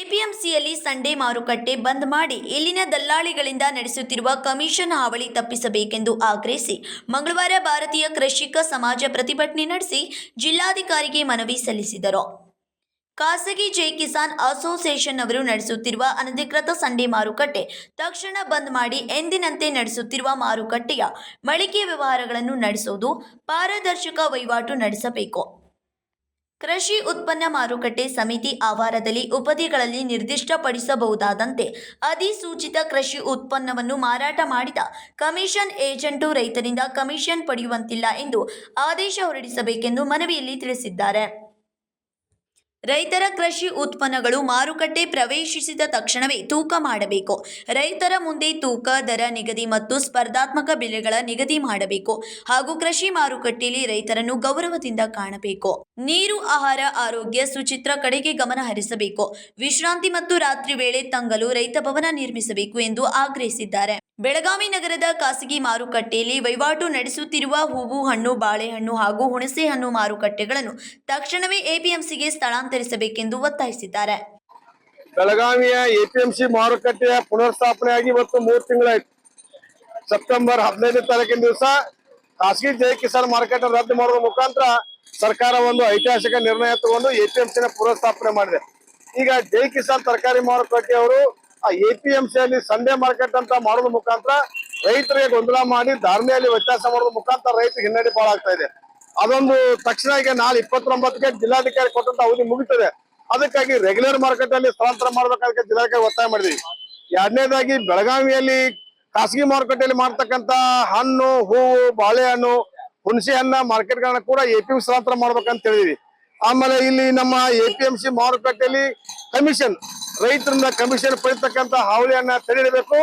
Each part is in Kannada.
ಎಪಿಎಂಸಿಯಲ್ಲಿ ಸಂಡೇ ಮಾರುಕಟ್ಟೆ ಬಂದ್ ಮಾಡಿ ಇಲ್ಲಿನ ದಲ್ಲಾಳಿಗಳಿಂದ ನಡೆಸುತ್ತಿರುವ ಕಮಿಷನ್ ಹಾವಳಿ ತಪ್ಪಿಸಬೇಕೆಂದು ಆಗ್ರಹಿಸಿ ಮಂಗಳವಾರ ಭಾರತೀಯ ಕೃಷಿಕ ಸಮಾಜ ಪ್ರತಿಭಟನೆ ನಡೆಸಿ ಜಿಲ್ಲಾಧಿಕಾರಿಗೆ ಮನವಿ ಸಲ್ಲಿಸಿದರು. ಖಾಸಗಿ ಜೈ ಕಿಸಾನ್ ಅಸೋಸಿಯೇಷನ್ ಅವರು ನಡೆಸುತ್ತಿರುವ ಅನಧಿಕೃತ ಸಂಡೇ ಮಾರುಕಟ್ಟೆ ತಕ್ಷಣ ಬಂದ್ ಮಾಡಿ ಎಂದಿನಂತೆ ನಡೆಸುತ್ತಿರುವ ಮಾರುಕಟ್ಟೆಯ ಮಳಿಗೆ ವ್ಯವಹಾರಗಳನ್ನು ನಡೆಸುವುದು ಪಾರದರ್ಶಕ ವಹಿವಾಟು ನಡೆಸಬೇಕು. ಕೃಷಿ ಉತ್ಪನ್ನ ಮಾರುಕಟ್ಟೆ ಸಮಿತಿ ಆವಾರದಲ್ಲಿ ಉಪದಿಗಳಲ್ಲಿ ನಿರ್ದಿಷ್ಟಪಡಿಸಬಹುದಾದಂತೆ ಅಧಿಸೂಚಿತ ಕೃಷಿ ಉತ್ಪನ್ನವನ್ನು ಮಾರಾಟ ಮಾಡಿದ ಕಮಿಷನ್ ಏಜೆಂಟು ರೈತರಿಂದ ಕಮಿಷನ್ ಪಡೆಯುವಂತಿಲ್ಲ ಎಂದು ಆದೇಶ ಹೊರಡಿಸಬೇಕೆಂದು ಮನವಿಯಲ್ಲಿ ತಿಳಿಸಿದ್ದಾರೆ. ರೈತರ ಕೃಷಿ ಉತ್ಪನ್ನಗಳು ಮಾರುಕಟ್ಟೆ ಪ್ರವೇಶಿಸಿದ ತಕ್ಷಣವೇ ತೂಕ ಮಾಡಬೇಕು. ರೈತರ ಮುಂದೆ ತೂಕ, ದರ ನಿಗದಿ ಮತ್ತು ಸ್ಪರ್ಧಾತ್ಮಕ ಬೆಲೆಗಳ ನಿಗದಿ ಮಾಡಬೇಕು ಹಾಗೂ ಕೃಷಿ ಮಾರುಕಟ್ಟೆಯಲ್ಲಿ ರೈತರನ್ನು ಗೌರವದಿಂದ ಕಾಣಬೇಕು. ನೀರು, ಆಹಾರ, ಆರೋಗ್ಯ ಸುಚಿತ್ರ ಕಡೆಗೆ ಗಮನ ಹರಿಸಬೇಕು. ವಿಶ್ರಾಂತಿ ಮತ್ತು ರಾತ್ರಿ ವೇಳೆ ತಂಗಲು ರೈತ ಭವನ ನಿರ್ಮಿಸಬೇಕು ಎಂದು ಆಗ್ರಹಿಸಿದ್ದಾರೆ. ಬೆಳಗಾವಿ ನಗರದ ಖಾಸಗಿ ಮಾರುಕಟ್ಟೆಯಲ್ಲಿ ವಹಿವಾಟು ನಡೆಸುತ್ತಿರುವ ಹೂವು ಹಣ್ಣು, ಬಾಳೆಹಣ್ಣು ಹಾಗೂ ಹುಣಸೆ ಹಣ್ಣು ಮಾರುಕಟ್ಟೆಗಳನ್ನು ತಕ್ಷಣವೇ ಎಪಿಎಂಸಿಗೆ ಸ್ಥಳಾಂತರಿಸಬೇಕೆಂದು ಒತ್ತಾಯಿಸಿದ್ದಾರೆ. ಬೆಳಗಾವಿಯ ಎಪಿಎಂಸಿ ಮಾರುಕಟ್ಟೆಯ ಪುನರ್ಸ್ಥಾಪನೆಯಾಗಿ ಇವತ್ತು ಮೂರು ತಿಂಗಳಾಯಿತು. ಸೆಪ್ಟೆಂಬರ್ ಹದಿನೈದನೇ ತಾರೀಕಿನ ದಿವಸ ಖಾಸಗಿ ಜಯ ಕಿಸಾನ್ ಮಾರ್ಕೆಟ್ ರದ್ದು ಮಾಡುವ ಮುಖಾಂತರ ಸರ್ಕಾರ ಒಂದು ಐತಿಹಾಸಿಕ ನಿರ್ಣಯ ತಗೊಂಡು ಎಪಿಎಂಸಿನ ಪುನರ್ಸ್ಥಾಪನೆ ಮಾಡಿದೆ. ಈಗ ಜೈ ಕಿಸಾನ್ ತರಕಾರಿ ಮಾರುಕಟ್ಟೆ ಎ ಆ ಎಪಿಎಂಸಿ ಅಲ್ಲಿ ಸಂಡೇ ಮಾರ್ಕೆಟ್ ಅಂತ ಮಾಡೋದ್ರ ಮುಖಾಂತರ ರೈತರಿಗೆ ಗೊಂದಲ ಮಾಡಿ ಧಾರಣೆಯಲ್ಲಿ ವ್ಯತ್ಯಾಸ ಮಾಡೋದ್ರ ಮುಖಾಂತರ ರೈತರಿಗೆ ಹಿನ್ನಡೆ ಬಹಳ ಆಗ್ತಾ ಇದೆ. ಅದೊಂದು ತಕ್ಷಣ ಈಗ ನಾಳೆ ಇಪ್ಪತ್ತೊಂಬತ್ತಕ್ಕೆ ಜಿಲ್ಲಾಧಿಕಾರಿ ಕೊಟ್ಟಂತ ಅವಧಿ ಮುಗಿತದೆ. ಅದಕ್ಕಾಗಿ ರೆಗ್ಯುಲರ್ ಮಾರ್ಕೆಟ್ ಅಲ್ಲಿ ಸ್ಥಳಾಂತರ ಮಾಡ್ಬೇಕಾದ್ರೆ ಜಿಲ್ಲಾಧಿಕಾರಿ ಒತ್ತಾಯ ಮಾಡಿದ್ವಿ. ಎರಡನೇದಾಗಿ ಬೆಳಗಾವಿಯಲ್ಲಿ ಖಾಸಗಿ ಮಾರುಕಟ್ಟೆಯಲ್ಲಿ ಮಾಡ್ತಕ್ಕಂತ ಹಣ್ಣು, ಹೂವು, ಬಾಳೆಹಣ್ಣು, ಹುಣಸೆ ಹಣ್ಣ ಮಾರ್ಕೆಟ್ಗಳನ್ನ ಕೂಡ ಎಪಿ ಸ್ಥಳಾಂತರ ಮಾಡ್ಬೇಕಂತ ಹೇಳಿದ್ವಿ. ಆಮೇಲೆ ಇಲ್ಲಿ ನಮ್ಮ ಎಪಿಎಂಸಿ ಮಾರುಕಟ್ಟೆಯಲ್ಲಿ ಕಮಿಷನ್ ರೈತರಿಂದ ಕಮಿಷನ್ ಪಡಿತಕ್ಕಂತ ಹಾವಳಿಯನ್ನ ತಡೆಯಬೇಕು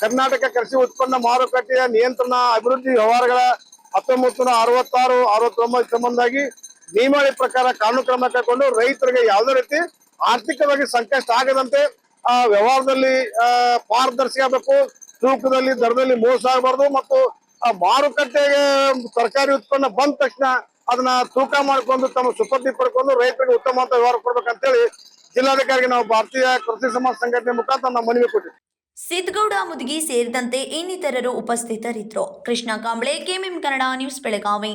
ಕರ್ನಾಟಕ ಕೃಷಿ ಉತ್ಪನ್ನ ಮಾರುಕಟ್ಟೆಯ ನಿಯಂತ್ರಣ ಅಭಿವೃದ್ಧಿ ವ್ಯವಹಾರಗಳ ಹತ್ತೊಂಬತ್ತು ನೂರ ಅರವತ್ತಾರು ಅರವತ್ತೊಂಬತ್ತು ಸಂಬಂಧಾಗಿ ನಿಯಮಾವಳಿ ಪ್ರಕಾರ ಕಾನೂನು ಕ್ರಮ ಕೈಗೊಂಡು ರೈತರಿಗೆ ಯಾವುದೇ ರೀತಿ ಆರ್ಥಿಕವಾಗಿ ಸಂಕಷ್ಟ ಆಗದಂತೆ ಆ ವ್ಯವಹಾರದಲ್ಲಿ ಆ, ಪಾರದರ್ಶಕ ಆಗಬೇಕು. ತೂಕದಲ್ಲಿ ದರದಲ್ಲಿ ಮೋಸ ಆಗಬಾರ್ದು ಮತ್ತು ಆ ಮಾರುಕಟ್ಟೆಗೆ ತರಕಾರಿ ಉತ್ಪನ್ನ ಬಂದ ತಕ್ಷಣ ಅದನ್ನ ತೂಕ ಮಾಡ್ಕೊಂಡು ತಮ್ಮ ಸುಪರ್ದಿ ಪಡ್ಕೊಂಡು ರೈತರಿಗೆ ಉತ್ತಮ ಅಂತ ವ್ಯವಹಾರ ಕೊಡ್ಬೇಕಂತೇಳಿ ಜಿಲ್ಲಾಧಿಕಾರಿಗೆ ನಾವು ಭಾರತೀಯ ಕೃಷಿ ಸಮಾಜ ಸಂಘಟನೆ ಮುಖಾಂತರ ನಾವು ಮನವಿ ಕೊಟ್ಟಿವಿ ಸಿದ್ಗೌಡ ಮುದುಗಿ ಸೇರಿದಂತೆ ಇನ್ನಿತರರು ಉಪಸ್ಥಿತರಿದ್ದರು. Krishna Kamble, KMM Kannada news Belagavi.